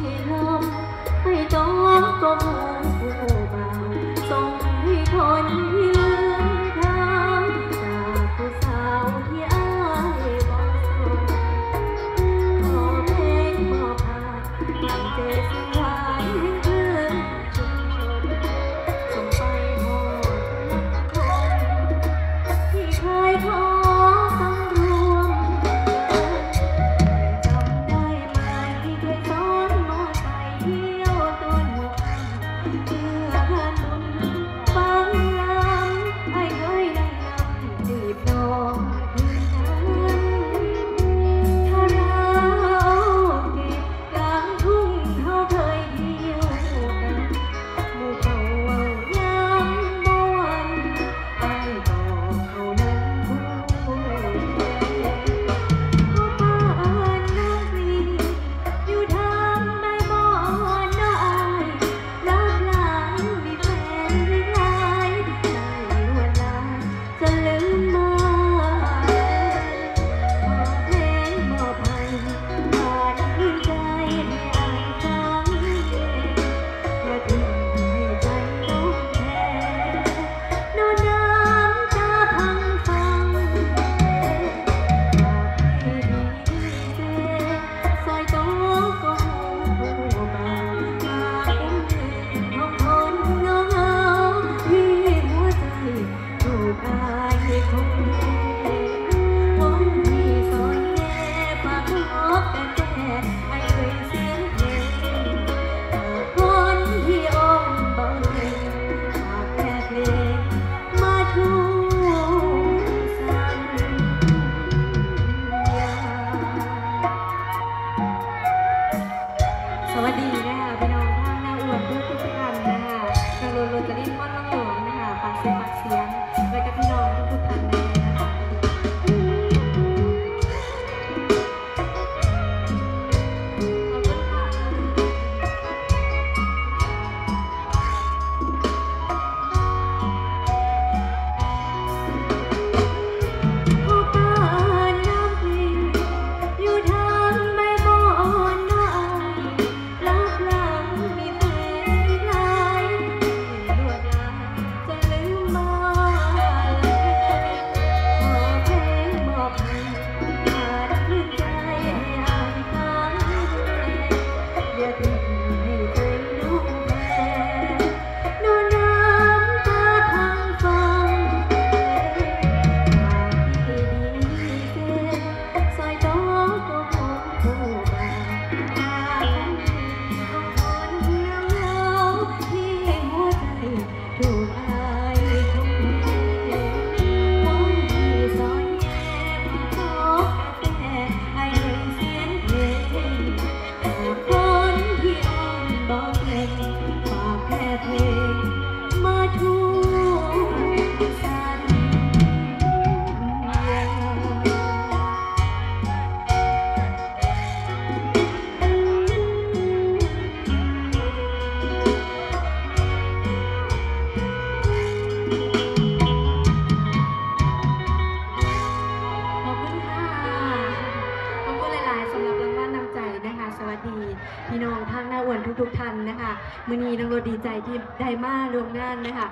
ให้ลมให้จองก็มหูเบาส่งให้คนที่ลือมทางจากผู้สาวที่อายบอกขอเพลงบอกพาตั้งเจ็บ พี่น้องทางหน้าอ้วนทุกๆท่านนะคะมือนีน้องโรดดีใจที่ได้มารวมงานนะคะ